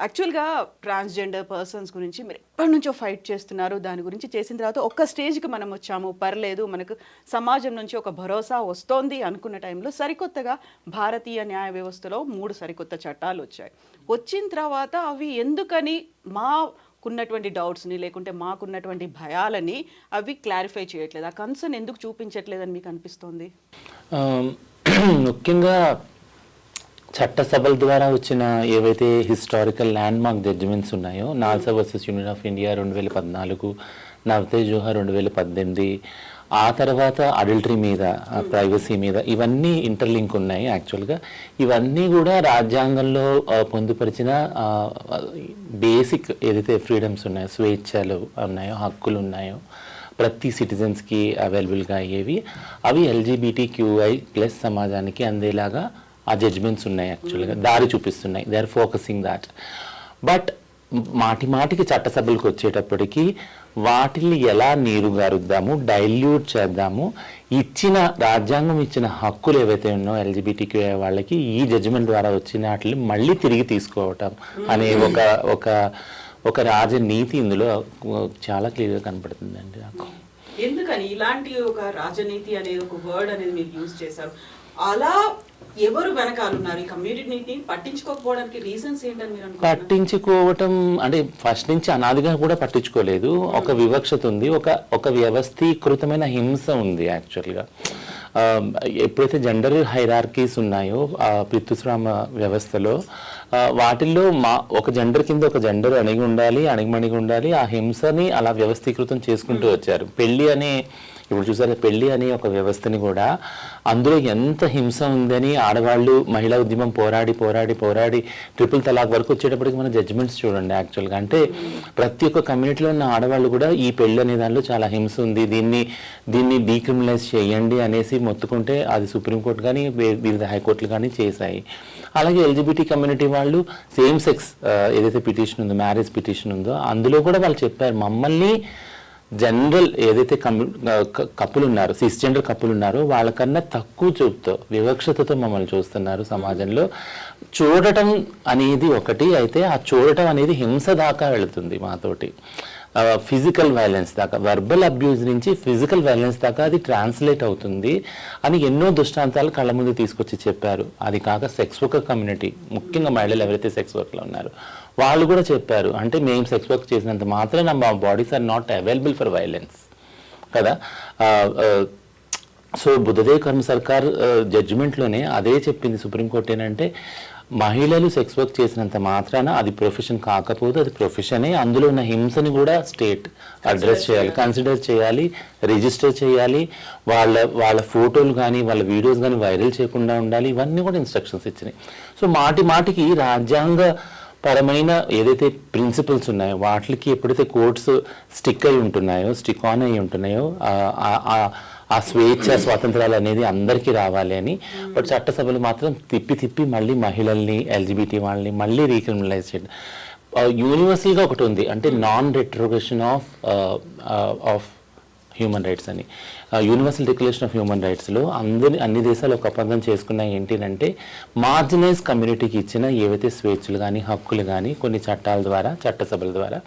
యాక్చువల్గా transgender persons గురించి మీరు ఎప్పటి నుంచో ఫైట్ చేస్తున్నారు దాని గురించి చేసిన తర్వాత ఒక్క స్టేజ్కి మనం వచ్చాము. పర్లేదు మనకు సమాజం నుంచి ఒక భరోసా వస్తోంది అనుకున్న టైంలో సరికొత్తగా భారతీయ న్యాయ వ్యవస్థలో మూడు సరికొత్త చట్టాలు వచ్చాయి. వచ్చిన తర్వాత అవి ఎందుకని మాకున్నటువంటి డౌట్స్ని లేకుంటే మాకున్నటువంటి భయాలని అవి క్లారిఫై చేయట్లేదు. ఆ కన్సర్న్ ఎందుకు చూపించట్లేదని మీకు అనిపిస్తోంది? ముఖ్యంగా చట్టసభల ద్వారా వచ్చిన ఏవైతే హిస్టారికల్ ల్యాండ్ మార్క్ జడ్జిమెంట్స్ ఉన్నాయో NALSA versus union of India రెండు వేల పద్నాలుగు నవతే జోహా రెండు వేల పద్దెనిమిది ఆ తర్వాత అడల్టరీ మీద ప్రైవసీ మీద ఇవన్నీ ఇంటర్లింక్ ఉన్నాయి యాక్చువల్గా ఇవన్నీ కూడా రాజ్యాంగంలో పొందుపరిచిన బేసిక్ ఏదైతే ఫ్రీడమ్స్ ఉన్నాయో స్వేచ్ఛలు ఉన్నాయో హక్కులు ఉన్నాయో ప్రతి సిటిజన్స్కి అవైలబుల్గా అయ్యేవి. అవి ఎల్జీబీటీ క్యూఐ ప్లస్ సమాజానికి అందేలాగా ఆ జడ్జ్మెంట్స్ ఉన్నాయి యాక్చువల్గా దారి చూపిస్తున్నాయి. They are focusing that but మాటి మాటికి చట్టసభలకు వచ్చేటప్పటికి వాటిని ఎలా నీరు గారుద్దాము డైల్యూట్ చేద్దాము ఇచ్చిన రాజ్యాంగం ఇచ్చిన హక్కులు ఏవైతే ఉన్నాయో ఎల్జిబిటీ వాళ్ళకి ఈ జడ్జిమెంట్ ద్వారా వచ్చిన వాటిని మళ్ళీ తిరిగి తీసుకోవటం అనే ఒక ఒక ఒక రాజనీతి ఇందులో చాలా క్లియర్గా కనపడుతుందండి నాకు. ఎందుకని? ఇలాంటి ఒక రాజనీతి అనేది ఒక వర్డ్ అనేది మీరు యూజ్ చేశారు. అలా ఎవరు వెనకాలన్నారు ఈ కమ్యూనిటీని పట్టించుకోకపోవడానికి రీజన్స్ ఏంటని మీరు పట్టించుకోవటం అంటే ఫస్ట్ నుంచి అనాదిగా కూడా పట్టించుకోలేదు. ఒక వివక్షత ఉంది ఒక ఒక వ్యవస్థీకృతమైన హింస ఉంది యాక్చువల్గా ఎప్పుడైతే జెండర్ హైరార్కీస్ ఉన్నాయో ఆ పితృస్రామ వ్యవస్థలో వాటిల్లో మా ఒక జెండర్ కింద ఒక జెండర్ అణిగి ఉండాలి అణిగిమణిగి ఉండాలి ఆ హింసని అలా వ్యవస్థీకృతం చేసుకుంటూ వచ్చారు. పెళ్ళి అనే ఇప్పుడు చూసారా పెళ్ళి అనే ఒక వ్యవస్థని కూడా అందులో ఎంత హింస ఉందని ఆడవాళ్ళు మహిళా ఉద్యమం పోరాడి పోరాడి పోరాడి ట్రిపుల్ తలాక్ వరకు వచ్చేటప్పటికి మన జడ్జిమెంట్స్ చూడండి యాక్చువల్గా అంటే ప్రతి ఒక్క కమ్యూనిటీలో ఉన్న ఆడవాళ్ళు కూడా ఈ పెళ్ళి అనే దానిలో చాలా హింస ఉంది. దీన్ని దీన్ని డీక్రిమినలైజ్ చేయండి అనేసి మొత్తుకుంటే అది సుప్రీంకోర్టు కానీ వివిధ హైకోర్టులు కానీ చేశాయి. అలాగే ఎల్జిబిటీ కమ్యూనిటీ వాళ్ళు సేమ్ సెక్స్ ఏదైతే పిటిషన్ ఉందో మ్యారేజ్ పిటిషన్ ఉందో అందులో కూడా వాళ్ళు చెప్పారు మమ్మల్ని జనరల్ ఏదైతే కప్పులు ఉన్నారో సిస్ జెండర్ కప్పులు ఉన్నారో వాళ్ళకన్నా తక్కువ చూపుతో వివక్షతతో మమ్మల్ని చూస్తున్నారు సమాజంలో. చూడటం అనేది ఒకటి అయితే ఆ చూడటం అనేది హింస దాకా వెళుతుంది మాతోటి. ఫిజికల్ వైలెన్స్ దాకా వర్బల్ అబ్యూజ్ నుంచి ఫిజికల్ వైలెన్స్ దాకా అది ట్రాన్స్లేట్ అవుతుంది అని ఎన్నో దృష్టాంతాలు కళ్ళ ముందు తీసుకొచ్చి చెప్పారు. అది కాక సెక్స్ వర్కర్ కమ్యూనిటీ ముఖ్యంగా మహిళలు ఎవరైతే సెక్స్ వర్క్లో ఉన్నారో వాళ్ళు కూడా చెప్పారు. అంటే మేము సెక్స్ వర్క్ చేసినంత మాత్రం మా bodies are not available for violence కదా? సో బుద్ధదేవ్ కర్మ సర్కార్ జడ్జిమెంట్లోనే అదే చెప్పింది సుప్రీంకోర్టు ఏంటంటే మహిళలు సెక్స్ వర్క్ చేసినంత మాత్రాన అది ప్రొఫెషన్ కాకపోతే అది ప్రొఫెషనే అందులో ఉన్న హింసని కూడా స్టేట్ అడ్రస్ చేయాలి కన్సిడర్ చేయాలి రిజిస్టర్ చేయాలి. వాళ్ళ వాళ్ళ ఫోటోలు కానీ వాళ్ళ వీడియోస్ కానీ వైరల్ చేయకుండా ఉండాలి. ఇవన్నీ కూడా ఇన్స్ట్రక్షన్స్ ఇచ్చినాయి. సో మాటి మాటికి రాజ్యాంగ పరమైన ఏదైతే ప్రిన్సిపల్స్ ఉన్నాయో వాటికి ఎప్పుడైతే కోర్ట్స్ స్టిక్ అయి ఉంటున్నాయో స్టిక్ ఆన్ అయి ఉంటున్నాయో ఆ- స్వేచ్ఛ స్వాతంత్రాలు అనేది అందరికీ రావాలి అని. బట్ చట్టసభలు మాత్రం తిప్పి తిప్పి మళ్ళీ మహిళల్ని ఎల్జిబిటీ వాళ్ళని మళ్ళీ రీక్రిమినలైజ్ చేయడం. యూనివర్సల్గా ఒకటి ఉంది. అంటే non retrogression of of human rights అని. యూనివర్సల్ డిక్లరేషన్ ఆఫ్ హ్యూమన్ రైట్స్లో అందరి అన్ని దేశాలు ఒక ఒప్పందం చేసుకున్నాయి ఏంటిదంటే మార్జినైజ్ కమ్యూనిటీకి ఇచ్చిన ఏవైతే స్వేచ్ఛలు కానీ హక్కులు కానీ కొన్ని చట్టాల ద్వారా చట్టసభల ద్వారా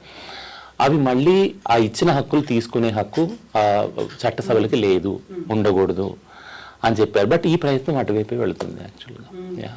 అవి మళ్ళీ ఆ ఇచ్చిన హక్కులు తీసుకునే హక్కు ఆ, చట్టసభలకి లేదు ఉండకూడదు అని చెప్పారు. బట్ ఈ ప్రయత్నం అటువైపే వెళుతుంది యాక్చువల్గా యా